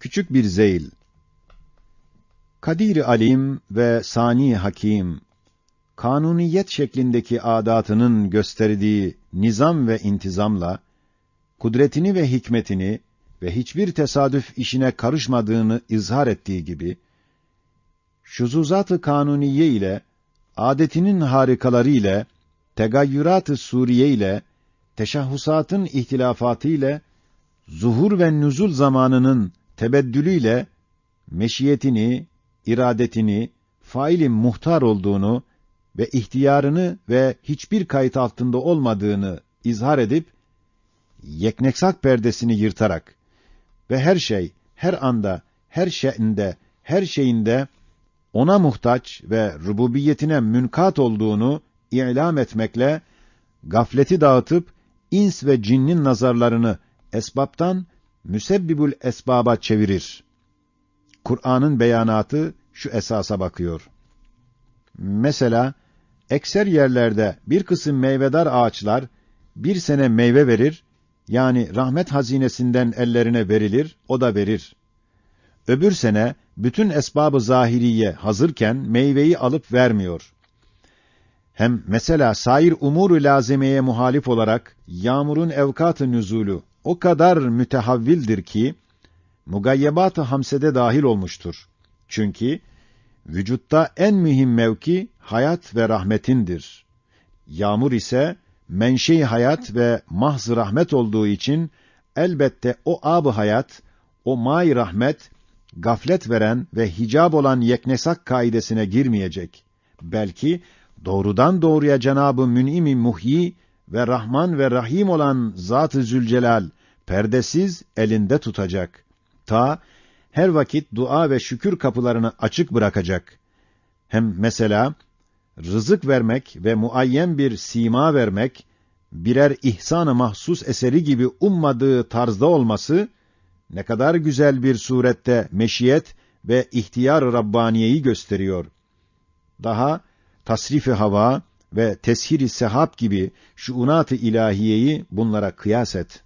Küçük bir zeyl. Kadir Alim ve Sani Hakim, kanuniyet şeklindeki adatının gösterdiği nizam ve intizamla, kudretini ve hikmetini ve hiçbir tesadüf işine karışmadığını izhar ettiği gibi, şuzuzat-ı kanuniye ile, adetinin harikaları ile, tegayyürat-ı suriye ile, teşahhusatın ihtilafatı ile, zuhur ve nüzul zamanının tebeddülüyle, meşiyetini, iradetini, faili muhtar olduğunu ve ihtiyarını ve hiçbir kayıt altında olmadığını izhar edip, yekneksak perdesini yırtarak ve her şey, her anda, her şeyinde, her şeyinde ona muhtaç ve rububiyetine münkat olduğunu ilam etmekle gafleti dağıtıp ins ve cinnin nazarlarını esbaptan müsebbibül esbaba çevirir. Kur'an'ın beyanatı şu esasa bakıyor. Mesela ekser yerlerde bir kısım meyvedar ağaçlar bir sene meyve verir, yani rahmet hazinesinden ellerine verilir, o da verir. Öbür sene bütün esbabı zahiriye hazırken meyveyi alıp vermiyor. Hem mesela sair umuru lazimeye muhalif olarak yağmurun evkat-ı nüzulü o kadar mütehavvildir ki mugayyebat-ı hamsede dahil olmuştur. Çünkü vücutta en mühim mevki hayat ve rahmetindir. Yağmur ise menşei hayat ve mahz rahmet olduğu için elbette o ab hayat, o may rahmet gaflet veren ve hicab olan yeknesak kaidesine girmeyecek. Belki doğrudan doğruya Cenabı Mün'im-i Muhyi ve Rahman ve Rahim olan Zat-ı Zülcelal perdesiz elinde tutacak. Ta her vakit dua ve şükür kapılarını açık bırakacak. Hem mesela rızık vermek ve muayyen bir sima vermek birer ihsan-ı mahsus eseri gibi ummadığı tarzda olması ne kadar güzel bir surette meşiyet ve ihtiyar Rabbaniyeyi gösteriyor. Daha tasrif-i hava ve teshir-i sehab gibi şuunat-ı ilahiyeyi bunlara kıyas et.